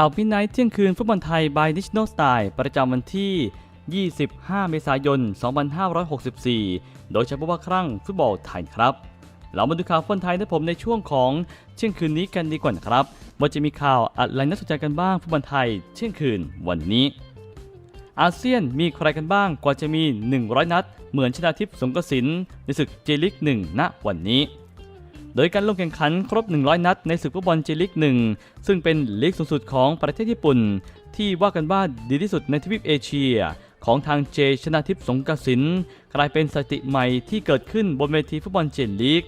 ข่าวพินไนท์เที่ยงคืนฟุตบอลไทย by National Style ประจำวันที่ 25 เมษายน 2564 โดยเฉพาะว่าครั้งฟุตบอลไทยครับ เรามาดูข่าวฟุตบอลไทยนะผมในช่วงของเที่ยงคืนนี้กันดีกว่านะครับว่าจะมีข่าวอะไรน่าสนใจกันบ้างฟุตบอลไทยเที่ยงคืนวันนี้ อาเซียนมีใครกันบ้างกว่าจะมี 100 นัด เหมือนชนาทิพย์สงกสินในศึกเจลิก1ณวันนี้ โดยการลงแข่งขันครบ 100 นัดในศึกฟุตบอลเจลิก1ซึ่งเป็นลีกสูงสุดของประเทศญี่ปุ่น ที่ว่ากันว่าดีที่สุดในทวีปเอเชีย ของทางเจชนาทิพย์สงกสินกลายเป็นสถิติใหม่ที่เกิดขึ้นบนเวทีฟุตบอลเจลิก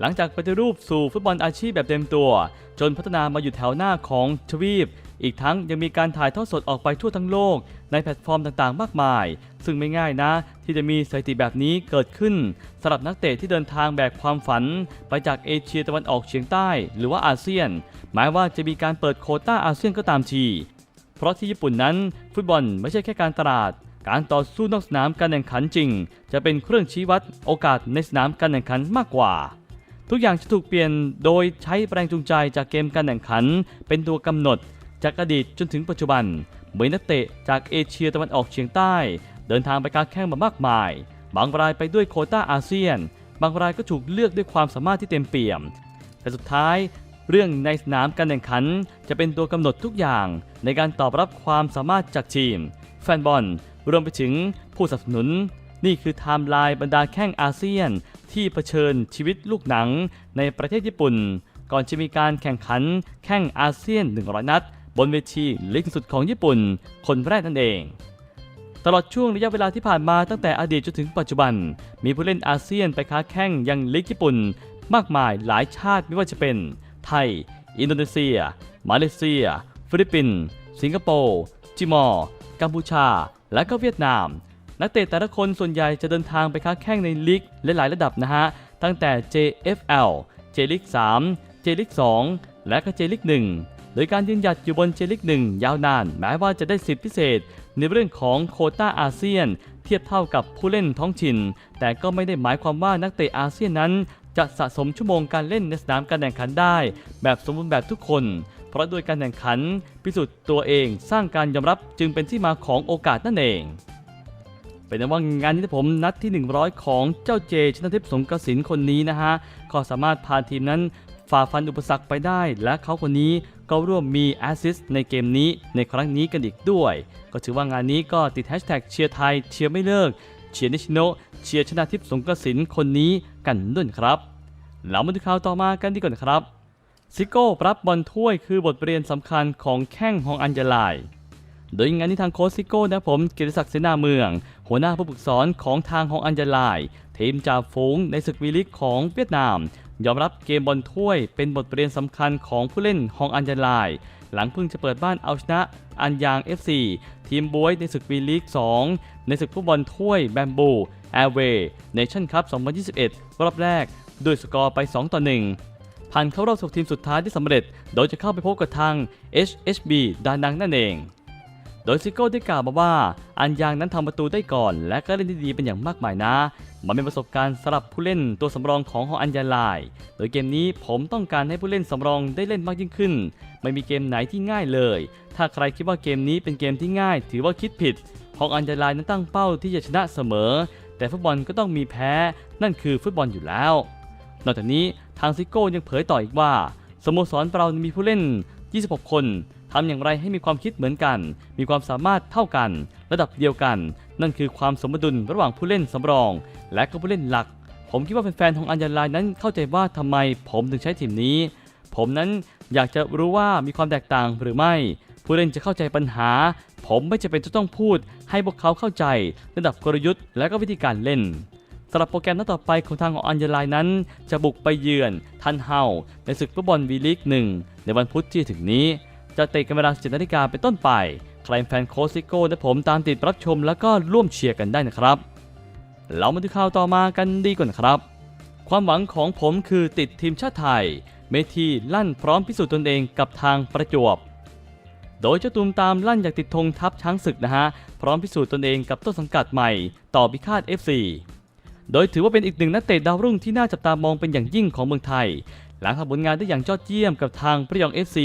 หลังจากปฏิรูปสู่ฟุตบอลอาชีพแบบเต็มตัว จนพัฒนามาอยู่แถวหน้าของทวีป อีกทั้งยังมีการถ่ายทอดสดออกไปทั่วทั้งโลก ในแพลตฟอร์มต่างๆ มากมาย ซึ่งไม่ง่ายนะ ที่จะมีสถิติแบบนี้เกิดขึ้นสำหรับนักเตะที่เดินทางแบกความฝัน ไปจากเอเชียตะวันออกเฉียงใต้ หรือว่าอาเซียน หมายว่าจะมีการเปิดโคต้าอาเซียนก็ตามทีเพราะที่ญี่ปุ่นนั้น ฟุตบอลไม่ใช่แค่การตลาด การต่อสู้นอกสนามการแข่งขันจริง จะเป็นเครื่องชี้วัดโอกาสในสนามการแข่งขันมากกว่าทุกอย่างจะถูกเปลี่ยนโดยใช้แรงจูงใจจากเกมการแข่งขัน เป็นตัวกำหนด จากอดีตจนถึงปัจจุบันเหมือนนักเตะจากเอเชียตะวันออกเฉียงใต้ เดินทางไปการแข่งมามากมาย บางรายไปด้วยโคต้าอาเซียน บางรายก็ถูกเลือกด้วยความสามารถที่เต็มเปี่ยม แต่สุดท้ายเรื่องในสนามการแข่งขันจะเป็นตัวกำหนดทุกอย่างในการตอบรับความสามารถจากทีม แฟนบอลรวมไปถึงผู้สนับสนุน นี่คือไทม์ไลน์บรรดาแข่งอาเซียน ที่เผชิญชีวิตลูกหนังในประเทศญี่ปุ่น ก่อนจะมีการแข่งขันแข่งอาเซียน 100 นัด บนเวทีลีกสุดของญี่ปุ่น คนแรกนั่นเอง ตลอดช่วงระยะเวลาที่ผ่านมาตั้งแต่อดีตจนถึงปัจจุบัน มีผู้เล่นอาเซียนไปค้าแข่งยังลีกญี่ปุ่น มากมายหลายชาติไม่ว่าจะเป็น ไทย อินโดนีเซีย มาเลเซีย ฟิลิปปินส์สิงคโปร์จิมอร์กัมพูชา และก็เวียดนาม นักเตะแต่ละคนส่วนใหญ่จะเดินทางไปค้าแข่งในลีกหลายๆระดับนะฮะ ตั้งแต่ JFL J ลีก3 J ลีก2และก็ J ลีก1 โดยการยืนหยัดอยู่บน J ลีก1ยาวนาน แม้ว่าจะได้สิทธิพิเศษ ในเรื่องของโคต้าอาเซียน เทียบเท่ากับผู้เล่นท้องถิ่น แต่ก็ไม่ได้หมายความว่านักเตะอาเซียนนั้น จะสะสมชั่วโมงการเล่นในสนามการแข่งขันได้ แบบสมบูรณ์แบบทุกคน เพราะโดยการแข่งขัน พิสูจน์ตัวเองสร้างการยอมรับจึงเป็นที่มาของโอกาสนั่นเองเป็นว่างานนี้ผมนัดที่ 100 ของเจ้าเจชนะทิพย์สงกระสินคนนี้นะฮะ ก็สามารถพาทีมนั้น ฝ่าฟันอุปสรรคไปได้ และเขาคนนี้ก็ร่วมมีแอสซิสต์ในเกมนี้ในครั้งนี้กันอีกด้วย ก็ถือว่างานนี้ก็ติดแฮชแท็กเชียร์ไทยเชียร์ไม่เลิกเชียร์นิชโนเชียร์ชนะทิพย์สงกระสินคนนี้กันด้วยครับเรามาดูข่าวต่อมากันดีกว่านครับซิโก้รับบอลถ้วยคือบทเรียนสำคัญของแข้งฮองอันยาลายโดยงานนี้ทางโค้ชซิโก้นะผมเกียรติศักดิ์เสนาเมือง หัวหน้าผู้ฝึกสอนของทางฮองอันยาลาย ทีมจ่าฝูงในศึกวีลิกของเวียดนาม ยอมรับเกมบอลถ้วยเป็นบทเรียนสำคัญของผู้เล่นฮองอันยาลาย หลังเพิ่งจะเปิดบ้านเอาชนะอันยาง FC ทีมบวยในศึกวีลีก 2 ในศึกฟุตบอลถ้วยแบมบูแอร์เวย์เนชั่นคัพ 2021 รอบแรก ด้วยสกอร์ไป 2 ต่อ 1 ผ่านเข้ารอบ16ทีมสุดท้ายได้สำเร็จ โดยจะเข้าไปพบกับทาง HHB ดานังนั่นเอง โดยซิโก้ได้กล่าวมาว่า อันยางนั้นทำประตูได้ก่อน และก็เล่นได้ดีเป็นอย่างมากมายนะ มันเป็นประสบการณ์สำหรับผู้เล่นตัวสำรองของฮองอันยาลาย โดยเกมนี้ผมต้องการให้ผู้เล่นสำรองได้เล่นมากยิ่งขึ้น ไม่มีเกมไหนที่ง่ายเลย ถ้าใครคิดว่าเกมนี้เป็นเกมที่ง่าย ถือว่าคิดผิดฮองอันยาลายนั้นตั้งเป้าที่จะชนะเสมอ แต่ฟุตบอลก็ต้องมีแพ้ นั่นคือฟุตบอลอยู่แล้ว นอกจากนี้ทางซิโก้ยังเผยต่ออีกว่าสโมสรเรามีผู้เล่น 26 คนทำอย่างไรให้มีความคิดเหมือนกัน มีความสามารถเท่ากัน ระดับเดียวกัน นั่นคือความสมดุลระหว่างผู้เล่นสำรอง และก็ผู้เล่นหลัก ผมคิดว่าแฟนๆของอัญญาลายนั้นเข้าใจว่าทำไมผมถึงใช้ทีมนี้ ผมนั้นอยากจะรู้ว่ามีความแตกต่างหรือไม่ ผู้เล่นจะเข้าใจปัญหา ผมไม่จะเป็นจะต้องพูด ให้พวกเขาเข้าใจระดับกลยุทธ์และก็วิธีการเล่นสำหรับโปรแกรมนัดต่อไปของทางของอันยาลายนั้น จะบุกไปเยือน ทันเฮาในศึกฟุตบอลวีลีกหนึ่งในวันพุธที่ถึงนี้ จะเตะกันเวลา17นาฬิกาเป็นต้นไป ใครเป็นแฟนโคชซิโก้และผมตามติดรับชมแล้วก็ร่วมเชียร์กันได้นะครับ เรามาดูข่าวต่อมากันดีกว่านครับ ความหวังของผมคือติดทีมชาติไทย เมทีลั่นพร้อมพิสูจน์ตนเองกับทางประจวบ โดยเจ้าตูมตามลั่นอยากติดธงทัพช้างศึกนะฮะ พร้อมพิสูจน์ตนเองกับต้นสังกัดใหม่ต่อพิฆาต FC โดยถือว่าเป็นอีกหนึ่งนักเตะดาวรุ่งที่น่าจับตามองเป็นอย่างยิ่งของเมืองไทย หลังทำผลงานได้อย่างยอดเยี่ยมกับทางประยอง FC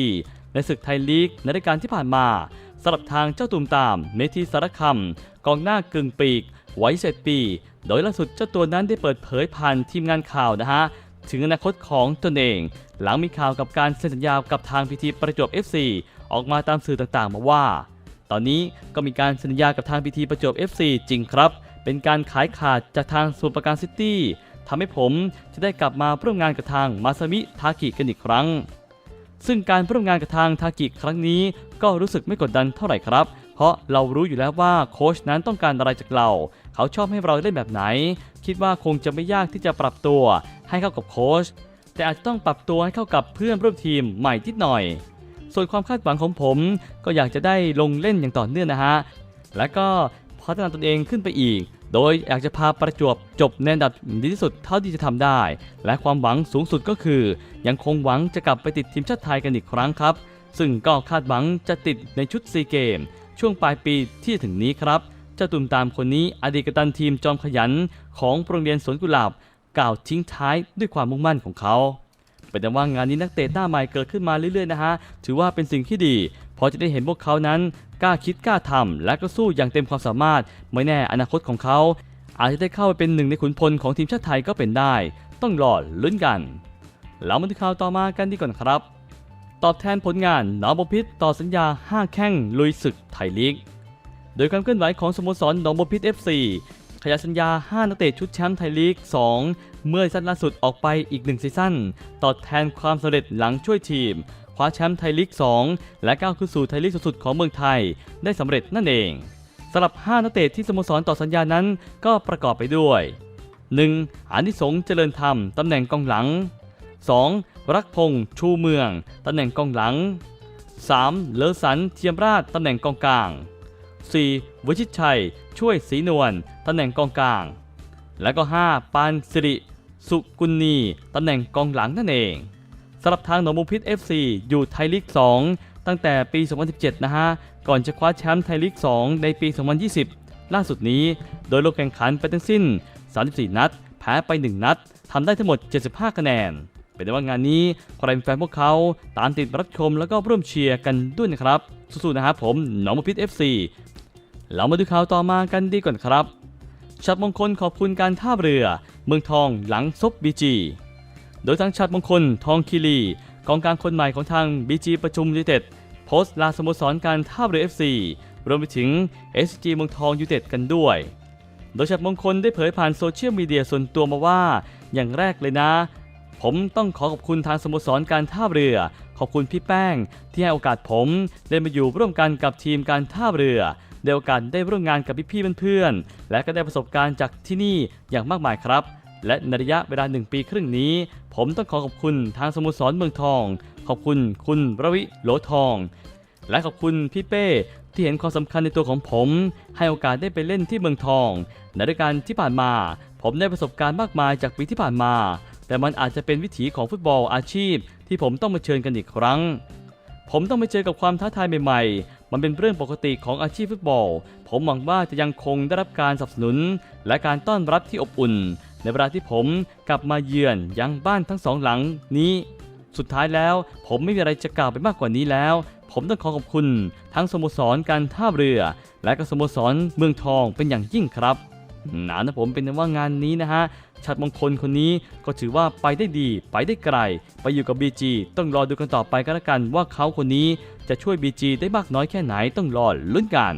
ในศึกไทยลีกในรายการที่ผ่านมา สำหรับทางเจ้าตุ่มตามเมธีสารคำกองหน้ากึ่งปีกไว้เสร็จปี โดยล่าสุดเจ้าตัวนั้นได้เปิดเผยผ่านทีมงานข่าวนะฮะ ถึงอนาคตของตนเอง หลังมีข่าวกับการเซ็นสัญญากับทางพีทีประจวบ FC ออกมาตามสื่อต่างๆ มาว่า ตอนนี้ก็มีการเซ็นสัญญากับทางพีทีประจวบ FC จริงครับ เป็นการขายขาดจากทางสมุทรปราการซิตี้ทำให้ผมจะได้กลับมาร่วมงานกับทางมาซามิทากิกันอีกครั้ง ซึ่งการร่วมงานกับทางทากิครั้งนี้ก็รู้สึกไม่กดดันเท่าไหร่ครับ เพราะเรารู้อยู่แล้วว่าโค้ชนั้นต้องการอะไรจากเรา เขาชอบให้เราเล่นแบบไหน คิดว่าคงจะไม่ยากที่จะปรับตัวให้เข้ากับโค้ชแต่อาจจะต้องปรับตัวให้เข้ากับเพื่อนร่วมทีมใหม่นิดหน่อย ส่วนความคาดหวังของผมก็อยากจะได้ลงเล่นอย่างต่อเนื่องนะฮะ และก็พัฒนาตนเองขึ้นไปอีก โดยอยากจะพาประจวบจบในอันดับดีที่สุดเท่าที่จะทำได้ และความหวังสูงสุดก็คือ ยังคงหวังจะกลับไปติดทีมชาติไทยกันอีกครั้งครับ ซึ่งก็คาดหวังจะติดในชุดซีเกม ช่วงปลายปีที่ถึงนี้ครับเจ้าตุ่มตามคนนี้อดีตกัปตันทีมจอมขยันของโรงเรียนสวนกุหลาบกล่าวทิ้งท้ายด้วยความมุ่งมั่นของเขาเป็นแต่ว่างานนี้นักเตะหน้าใหม่เกิดขึ้นมาเรื่อยๆนะฮะ ถือว่าเป็นสิ่งที่ดี เพราะจะได้เห็นพวกเขานั้นกล้าคิดกล้าทำและก็สู้อย่างเต็มความสามารถ ไม่แน่อนาคตของเขา อาจจะได้เข้าไปเป็นหนึ่งในขุนพลของทีมชาติไทยก็เป็นได้ ต้องรอลุ้นกันแล้วมาดูข่าวต่อมากันดีกว่าครับ ตอบแทนผลงานหนองบพิษต่อสัญญา 5 แข้งลุยศึกไทยลีก โดยความเคลื่อนไหวของสโมสรหนองบพิษ FC ขยายสัญญา 5 นักเตะชุดแชมป์ไทยลีก 2 เมื่อซีซั่นล่าสุดออกไปอีก 1 ซีซั่นตอบแทนความสำเร็จหลังช่วยทีม ว้าแชมป์ไทยลีก 2 และก้าวขึ้นสู่ไทยลีกสูงสุดของเมืองไทย ได้สำเร็จนั่นเองสำหรับ 5 นักเตะที่สโมสรต่อสัญญานั้นก็ประกอบไปด้วย 1. อานิสงส์เจริญธรรมตำแหน่งกองหลัง 2. รักพงษ์ชูเมืองตำแหน่งกองหลัง 3. เลอสันเทียมราชตำแหน่งกองกลาง 4. วิชิตชัย ช่วยศรีนวลตำแหน่งกองกลาง และก็ 5. ปานสิริ สุกุลนีตำแหน่งกองหลังนั่นเอง สำหรับทางหนองบุพิษ FC อยู่ไทยลีก 2 ตั้งแต่ปี 2017 นะฮะ ก่อนจะคว้าแชมป์ไทยลีก 2 ในปี 2020 ล่าสุดนี้ โดยลงแข่งขันไปทั้งสิ้น 34 นัด แพ้ไป 1 นัดทำได้ทั้งหมด 75 คะแนน เป็นได้ว่างานนี้ใครเป็นแฟนพวกเขาตามติดรับชมแล้วก็ร่วมเชียร์กันด้วยนะครับ สู้ๆนะครับผมหนองบุพิษ FC เรามาดูข่าวต่อมากันดีก่อนครับชัดมงคลขอบคุณการท่าเรือ เมืองทองหลังซบบีจี โดยทางชัดมงคล ทองคีรีกองกลางคนใหม่ของทางบีจีประชุมยูเต็ดโพสต์ลาสโมสรการท่าเรือ FC รวมไปถึง SG เมืองทองยูเต็ดกันด้วย โดยชัดมงคลได้เผยผ่านโซเชียลมีเดียส่วนตัวมาว่า อย่างแรกเลยนะ ผมต้องขอขอบคุณทางสโมสรการท่าเรือ ขอบคุณพี่แป้ง ที่ให้โอกาสผมได้มาอยู่ร่วมกันกับทีมการท่าเรือได้โอกาสได้ร่วมงานกับพี่ๆเพื่อนๆและก็ได้ประสบการณ์จากที่นี่อย่างมากมายครับ และในระยะเวลาหนึ่งปีครึ่งนี้ ผมต้องขอขอบคุณทางสโมสรเมืองทอง ขอบคุณคุณระวิโหลทอง และขอบคุณพี่เป้ที่เห็นความสำคัญในตัวของผม ให้โอกาสได้ไปเล่นที่เมืองทอง ในรายการที่ผ่านมา ผมได้ประสบการณ์มากมายจากปีที่ผ่านมา แต่มันอาจจะเป็นวิถีของฟุตบอลอาชีพ ที่ผมต้องมาเชิญกันอีกครั้ง ผมต้องไปเจอกับความท้าทายใหม่ๆ มันเป็นเรื่องปกติของอาชีพฟุตบอล ผมหวังว่าจะยังคงได้รับการสนับสนุน และการต้อนรับที่อบอุ่น ในเวลาที่ผมกลับมาเยือนยังบ้านทั้งสองหลังนี้ สุดท้ายแล้วผมไม่มีอะไรจะกล่าวไปมากกว่านี้แล้ว ผมต้องขอขอบคุณ ทั้งสโมสรการท่าเรือ และก็สโมสรเมืองทองเป็นอย่างยิ่งครับหนานะผมเป็นว่างานนี้นะฮะชัดมงคลคนนี้ก็ถือว่าไปได้ดี ไปได้ไกล ไปอยู่กับ BG ต้องรอดูกันต่อไปก็แล้วกันว่าเขาคนนี้จะช่วย BG ได้มากน้อยแค่ไหนต้องรอลุ้นกัน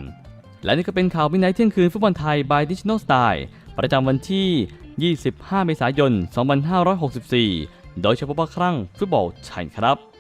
และนี่ก็เป็นข่าววินัยเที่ยงคืนฟุตบอลไทย by Digital Style ประจำวันที่ 25 เมษายน 2564 โดยเฉพาะครั้งฟุตบอลไทยครับ